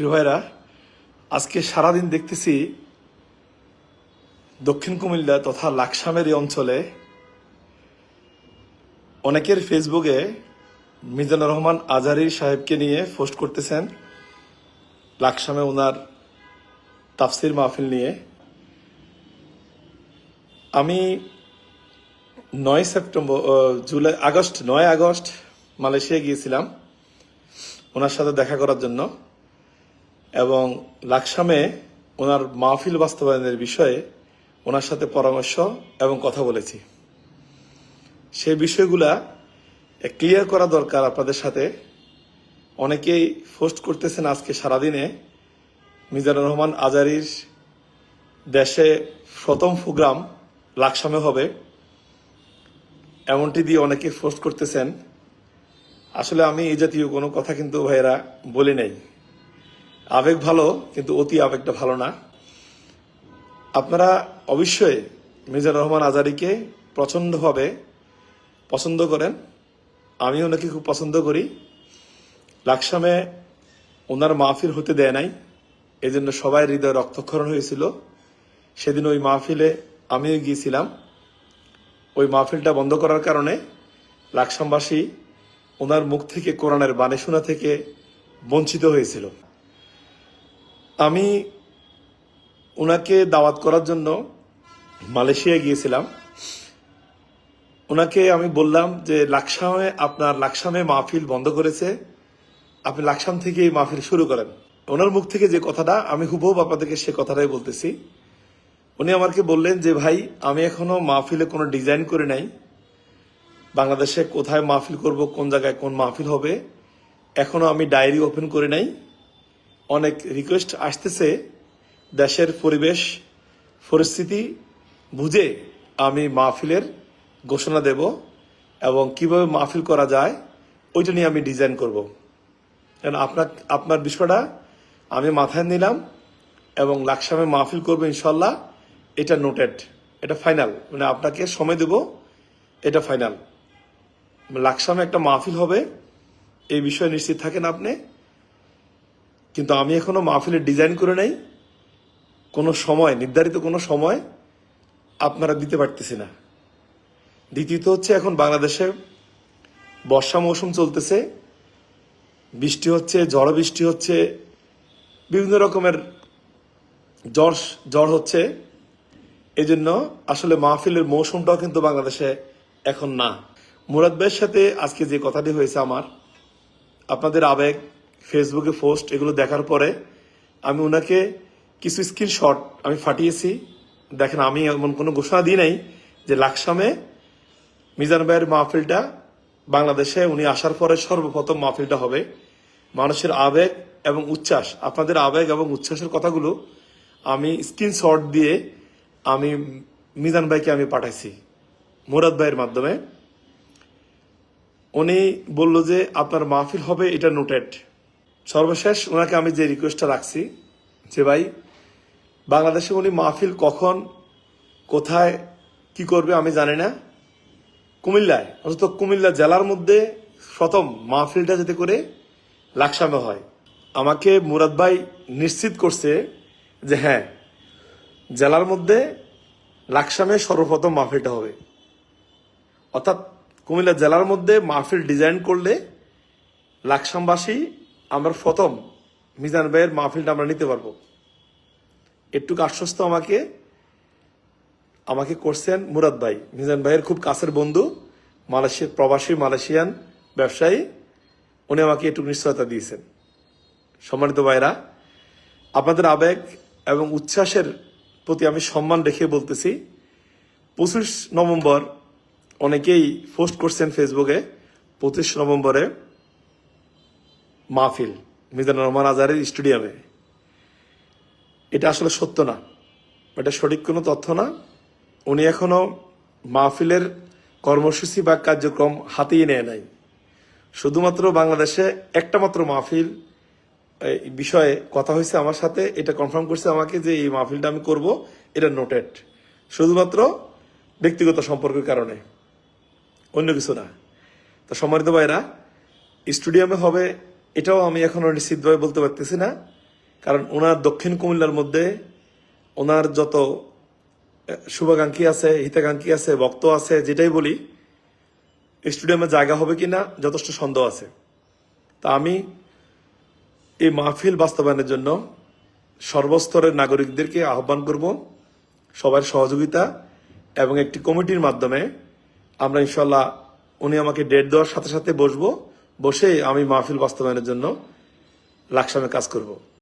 প্রিয় ভাইরা আজকে সারাদিন দেখতেছি দক্ষিণ কুমিল্লা তথা লাকসামের এই অঞ্চলে অনেকের ফেসবুকে মিজানুর রহমান আজারি সাহেবকে নিয়ে পোস্ট করতেছেন লাকসামে ওনার তাফসির মাহফিল নিয়ে। আমি নয় সেপ্টেম্বর জুলাই, আগস্ট, নয় আগস্ট মালয়েশিয়া গিয়েছিলাম ওনার সাথে দেখা করার জন্য। এবং লাকসামে ওনার মাহফিল বাস্তবায়নের বিষয়ে ওনার সাথে পরামর্শ এবং কথা বলেছি। সেই বিষয়গুলা ক্লিয়ার করা দরকার আপনাদের সাথে। অনেকেই পোস্ট করতেছেন আজকে সারাদিনে। মিজানুর রহমান আজারির দেশে প্রথম প্রোগ্রাম লাকসামে হবে। এমনটি দিয়ে অনেকে পোস্ট করতেছেন। আসলে আমি এই জাতীয় কোনো কথা কিন্তু ভাইয়েরা বলি নাই। আবেগ ভালো, কিন্তু অতি আবেগটা ভালো না। আপনারা অবশ্যই মিজানুর রহমান আজারিকে প্রচণ্ডভাবে পছন্দ করেন। আমি ওনাকে খুব পছন্দ করি। লাকসামে ওনার মাহফিল হতে দেয় নাই। এই জন্য সবাই হৃদয় রক্তক্ষরণ হয়েছিল। সেদিন ওই মাহফিলে আমিও গিয়েছিলাম। ওই মাহফিলটা বন্ধ করার কারণে লাকসামবাসী ওনার মুখ থেকে কোরআনের বাণী শোনা থেকে বঞ্চিত হয়েছিল। আমি ওনাকে দাওয়াত করার জন্য মালয়েশিয়া গিয়েছিলাম। ওনাকে আমি বললাম যে, লাকসামে আপনার লাকসামে মাহফিল বন্ধ করেছে, আপনি লাকসাম থেকে এই মাহফিল শুরু করেন। ওনার মুখ থেকে যে কথাটা, আমি হুবহু আপনাদেরকে সে কথাটাই বলতেছি। উনি আমাকে বললেন যে, ভাই, আমি এখনও মাহফিলে কোনো ডিজাইন করে নাই। বাংলাদেশে কোথায় মাহফিল করব, কোন জায়গায় কোন মাহফিল হবে, এখনও আমি ডায়েরি ওপেন করে নাই। অনেক রিকোয়েস্ট আসতেছে, দেশের পরিবেশ, পরিস্থিতি বুঝে আমি মাহফিলের ঘোষণা দেব এবং কীভাবে মাহফিল করা যায়, ওইটা নিয়ে আমি ডিজাইন করব। কারণ আপনার আপনার বিষয়টা আমি মাথায় নিলাম এবং লাকসামে মাহফিল করব ইনশাল্লাহ এটা নোটেড এটা ফাইনাল মানে আপনাকে সময় দেব, এটা ফাইনাল লাকসামে একটা মাহফিল হবে, এই বিষয়ে নিশ্চিত থাকেন আপনি। কিন্তু আমি এখনও মাহফিলের ডিজাইন করে নাই। কোনো সময়, নির্ধারিত কোনো সময় আপনারা দিতে পারতেছি না। দ্বিতীয়ত হচ্ছে এখন বাংলাদেশে বর্ষা মৌসুম চলতেছে। বৃষ্টি হচ্ছে, ঝড় বৃষ্টি হচ্ছে, বিভিন্ন রকমের জ্বর জ্বর হচ্ছে। এই জন্য আসলে মাহফিলের মৌসুমটাও কিন্তু বাংলাদেশে এখন না। মুরাদ ভাইয়ের সাথে আজকে যে কথাটি হয়েছে আমার, আপনাদের আবেগ ফেসবুকে পোস্ট এগুলো দেখার পরে আমি ওনাকে কিছু স্ক্রিনশট আমি ফাটিয়েছি। দেখেন আমি এমন কোনো ঘোষণা দিই নাই যে লাকসামে মিজান ভাইয়ের মাহফিলটা বাংলাদেশে উনি আসার পরে সর্বপ্রথম মাহফিলটা হবে। মানুষের আবেগ এবং উচ্ছ্বাস। আপনাদের আবেগ এবং উচ্ছ্বাসের কথাগুলো আমি স্ক্রিনশট দিয়ে আমি মিজান ভাইকে আমি পাঠাইছি মুরাদ ভাইয়ের মাধ্যমে। উনি বলল যে, আপনার মাহফিল হবে, এটা নোটেড সর্বশেষ ওনাকে আমি যে রিকোয়েস্টটা রাখছি, যে ভাই, বাংলাদেশে উনি মাহফিল কখন, কোথায়, কি করবে আমি জানি না। কুমিল্লায়, অন্তত কুমিল্লা জেলার মধ্যে প্রথম মাহফিলটা যাতে করে লাকসামে হয়। আমাকে মুরাদ ভাই নিশ্চিত করছে যে হ্যাঁ জেলার মধ্যে লাকসামে সর্বপ্রথম মাহফিলটা হবে। অর্থাৎ কুমিল্লা জেলার মধ্যে মাহফিল ডিজাইন করলে লাকসামবাসী আমরা প্রথম মিজান ভাইয়ের মাহফিলটা আমরা নিতে পারব। একটুকু আশ্বস্ত আমাকে আমাকে করছেন মুরাদ ভাই। মিজান ভাইয়ের খুব কাছের বন্ধু, মালয়েশিয়ার প্রবাসী, মালয়েশিয়ান ব্যবসায়ী। উনি আমাকে একটু নিশ্চয়তা দিয়েছেন। সম্মানিত ভাইরা, আপনাদের আবেগ এবং উচ্ছ্বাসের প্রতি আমি সম্মান রেখে বলতেছি, পঁচিশ নভেম্বর অনেকেই পোস্ট করছেন ফেসবুকে পঁচিশ নভেম্বরে। মাহফিল, মিজানুর রহমান আজারের স্টেডিয়ামে। এটা আসলে সত্য না। এটা সঠিক কোনো তথ্য না। উনি এখনও মাহফিলের কর্মসূচি বা কার্যক্রম হাতেই নেয় নাই। শুধুমাত্র বাংলাদেশে একটা মাত্র মাহফিল বিষয়ে কথা হয়েছে আমার সাথে, এটা কনফার্ম করছে আমাকে যে এই মাহফিলটা আমি করব, এটা নোটেড শুধুমাত্র ব্যক্তিগত সম্পর্কের কারণে, অন্য কিছু না। তো সম্মানিত ভাইরা স্টুডিয়ামে হবে এটাও আমি এখনও নিশ্চিতভাবে বলতে পারতেছি না, কারণ ওনার দক্ষিণ কুমিল্লার মধ্যে ওনার যত শুভাকাঙ্ক্ষী আছে, হিতাকাঙ্ক্ষী আছে, ভক্ত আছে, যেটাই বলি, স্টেডিয়ামে জায়গা হবে কিনা যথেষ্ট সন্দেহ আছে। তা আমি এই মাহফিল বাস্তবায়নের জন্য সর্বস্তরের নাগরিকদেরকে আহ্বান করব, সবার সহযোগিতা এবং একটি কমিটির মাধ্যমে আমরা ইনশাল্লাহ উনি আমাকে ডেট দেওয়ার সাথে সাথে বসবো। বসে আমি মাহফিল বাস্তবায়নের জন্য লাকসামে কাজ করব।